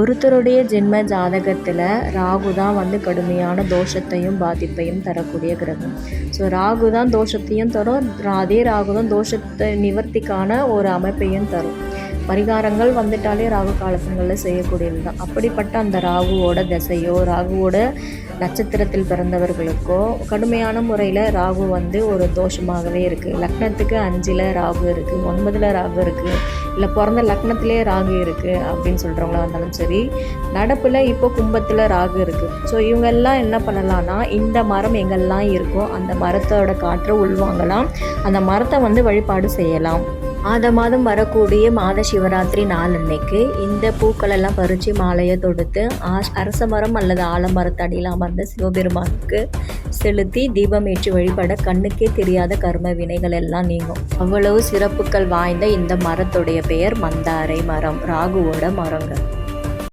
ஒருத்தருடைய ஜென்ம ஜாதகத்தில் ராகு தான் வந்து கடுமையான தோஷத்தையும் பாதிப்பையும் தரக்கூடிய கிரகம். ஸோ ராகு தான் தோஷத்தையும் தரும். அதே ராகு தான் தோஷத்தை நிவர்த்திக்கான ஒரு அமைப்பையும் தரும். பரிகாரங்கள் வந்துட்டாலே ராகு காலசங்களில் செய்யக்கூடியது தான். அப்படிப்பட்ட அந்த ராகுவோட திசையோ ராகுவோட நட்சத்திரத்தில் பிறந்தவர்களுக்கோ கடுமையான முறையில் ராகு வந்து ஒரு தோஷமாகவே இருக்குது லக்னத்துக்கு அஞ்சில் ராகு இருக்குது ஒன்பதில் ராகு இருக்குது இல்லை பிறந்த லக்னத்திலே ராகு இருக்குது அப்படின்னு சொல்கிறவங்களா இருந்தாலும் சரி நடப்பில் இப்போ கும்பத்தில் ராகு இருக்குது ஸோ இவங்கெல்லாம் என்ன பண்ணலாம்னா இந்த மரம் எங்கெல்லாம் இருக்கோ அந்த மரத்தோட காற்றை உள்வாங்கலாம். அந்த மரத்தை வந்து வழிபாடு செய்யலாம். மாத மாதம் வரக்கூடிய மாத சிவராத்திரி நாள் அன்னைக்கு இந்த பூக்கள் எல்லாம் பறித்து மாலையை தொடுத்து அரச மரம் அல்லது ஆலமரத்தடியில் அமர்ந்து சிவபெருமானுக்கு செலுத்தி தீபம் ஏற்றி வழிபட கண்ணுக்கே தெரியாத கர்ம வினைகள் எல்லாம் நீங்கும். அவ்வளவு சிறப்புகள் வாய்ந்த இந்த மரத்துடைய பெயர் மந்தாரை மரம். ராகுவோட மரங்கள்